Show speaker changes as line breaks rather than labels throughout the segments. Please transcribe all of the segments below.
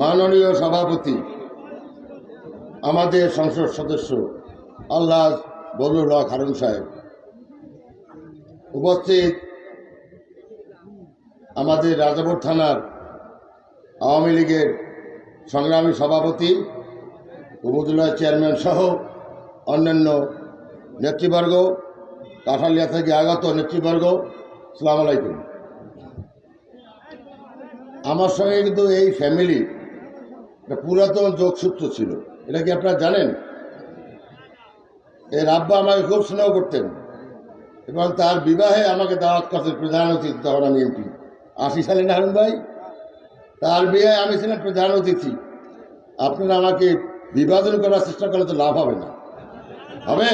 মাননীয় সভাপতি, আমাদের সংসদ সদস্য আল্লাহ বলুল হক হারুন সাহেব, উপস্থিত আমাদের রাজাপুর থানার আওয়ামী লীগের সংগ্রামী সভাপতি উপজেলা চেয়ারম্যান সহ অন্যান্য নেতৃবর্গ, কাঠালিয়া থেকে আগত নেতৃবর্গ, সালাম আলাইকুম। আমার সঙ্গে কিন্তু এই ফ্যামিলি একটা পুরাতন যোগসূত্র ছিল। এটা কি আপনারা জানেন? এর আব্বা আমাকে খুব স্নেহ করতেন এবং তার বিবাহে আমাকে দাওয়াত করতেন প্রধান অতিথি, তখন আমি এমপি। আশি সালে নারায়ণ ভাই? তার বিয়ে আমি ছিলাম প্রধান অতিথি। আপনারা আমাকে বিভাজন করার চেষ্টা করলে তো লাভ হবে না। হবে?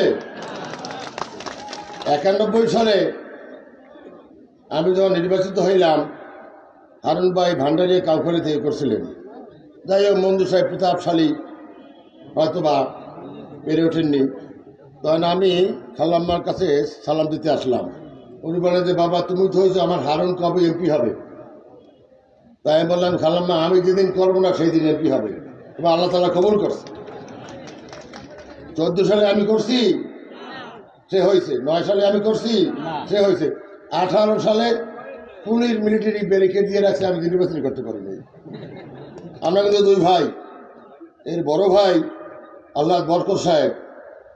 একানব্বই সালে আমি যখন নির্বাচিত হইলাম, হারুন ভাই ভান্ডারি কাউখালি থেকে করছিলেন। যাই হোক মন্দু সাহেব প্রতাপশালী, হয়তোবা পেরে ওঠেননি। তখন আমি খালাম্মার কাছে সালাম দিতে আসলাম। উনি বলেন যে, বাবা, তুমি হয়েছো আমার হারুন কবে এমপি হবে? তাই আমি বললাম, খালাম্মা, আমি যেদিন করব না সেই দিন এমপি হবে। এবার আল্লাহ তালা কবুল করছে। চোদ্দ সালে আমি করছি, সে হয়েছে। নয় সালে আমি করছি, সে হয়েছে। আঠারো সালে পুলিশ, মিলিটারি ব্যারিকেড দিয়ে রাখছে, আমি নির্বাচন করতে পারিনি আমরা কিন্তু দুই ভাই, এর বড় ভাই আল্লাহ বরকর সাহেব,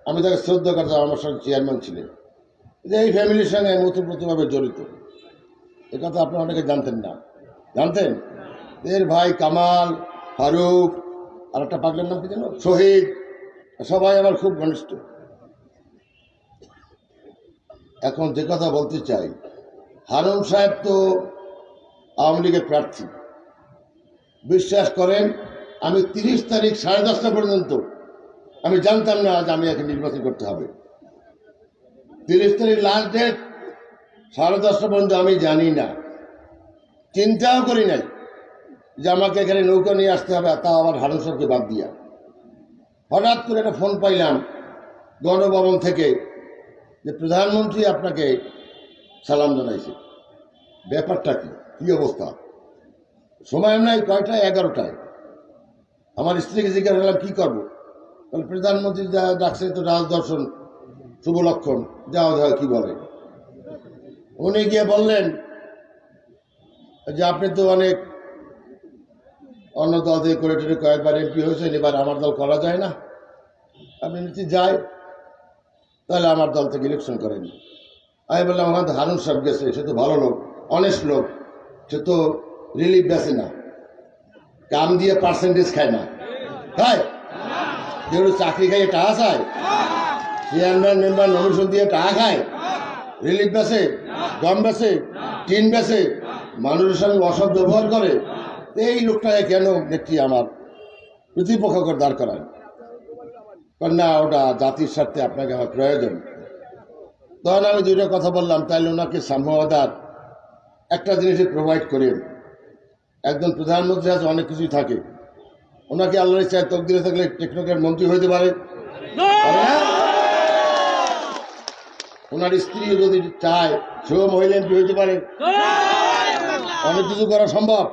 আমি তাকে শ্রদ্ধা করতাম আমার সঙ্গে চেয়ারম্যান ছিলেন। যে এই ফ্যামিলির সঙ্গে মতপ্রতভাবে জড়িত। এ কথা আপনি অনেকে জানতেন না। জানতেন? এর ভাই কামাল, ফারুক, আর একটা পাগলের নাম কি যেন? শহীদ। সবাই আমার খুব ঘনিষ্ঠ। এখন যে কথা বলতে চাই, হারুন সাহেব তো আওয়ামী লীগের প্রার্থী। বিশ্বাস করেন, আমি তিরিশ তারিখ সাড়ে দশটা পর্যন্ত, আমি জানতাম না আজ আমি একে নির্বাচন করতে হবে। তিরিশ তারিখ লাস্ট ডেট সাড়ে দশটা পর্যন্ত আমি জানি না। চিন্তাও করি নাই যে আমাকে এখানে নৌকা নিয়ে আসতে হবে তা আবার সাহেবকে বাদ দিয়া। হঠাৎ করে একটা ফোন পাইলাম গণভবন থেকে যে প্রধানমন্ত্রী আপনাকে সালাম জানাইছে। ব্যাপারটা কি? কী অবস্থা? সময় নাই, কয়টায়? এগারোটায়। আমার স্ত্রীকে জিজ্ঞাসা করলাম, কী করব? প্রধানমন্ত্রী যা ডাকছে তো রাজদর্শন শুভ লক্ষণ, যাও যাও, কি বলে? উনি গিয়ে বললেন, যে আপনি তো অনেক অন্য দল থেকে করে টেরে কয়েকবার এমপি হয়েছেন, এবার আমার দল করা যায় না। আপনি নিতে যায় তাহলে আমার দল থেকে ইলেকশন করেন। আমি বললাম, আমার হারুন সাহেব গেছে, সে তো ভালো লোক অনেস্ট লোক, সে তো রিলিফ বেছে না। কাম দিয়ে পার্সেন্টেজ খায় না। খায় কেউ চাকরি খাইয়ে টাকা খায় চেয়ারম্যান মেম্বার নমিনেশন দিয়ে টাকা খায় রিলিফ বেছে, গম বেছে, টিন বেছে, মানুষের সঙ্গে অসৎ ব্যবহার করে, এই লোকটাকে কেন নেত্রী আমার প্রতিপক্ষ করে দাঁড় কারণ না, ওটা জাতির স্বার্থে আপনাকে আমার প্রয়োজন। তখন আমি দুইটা কথা বললাম তাহলে ওনাকে সাম্যবাদার একটা জিনিসই প্রোভাইড করেন একজন প্রধানমন্ত্রী আছে অনেক কিছুই থাকে। ওনাকে আল্লাহ চায় তকদিরে থাকলে টেকনোক্রাট মন্ত্রী হইতে পারে। পারে ওনার স্ত্রী যদি চায় সেও মহিলা এমপি হইতে পারে। অনেক কিছু করা সম্ভব।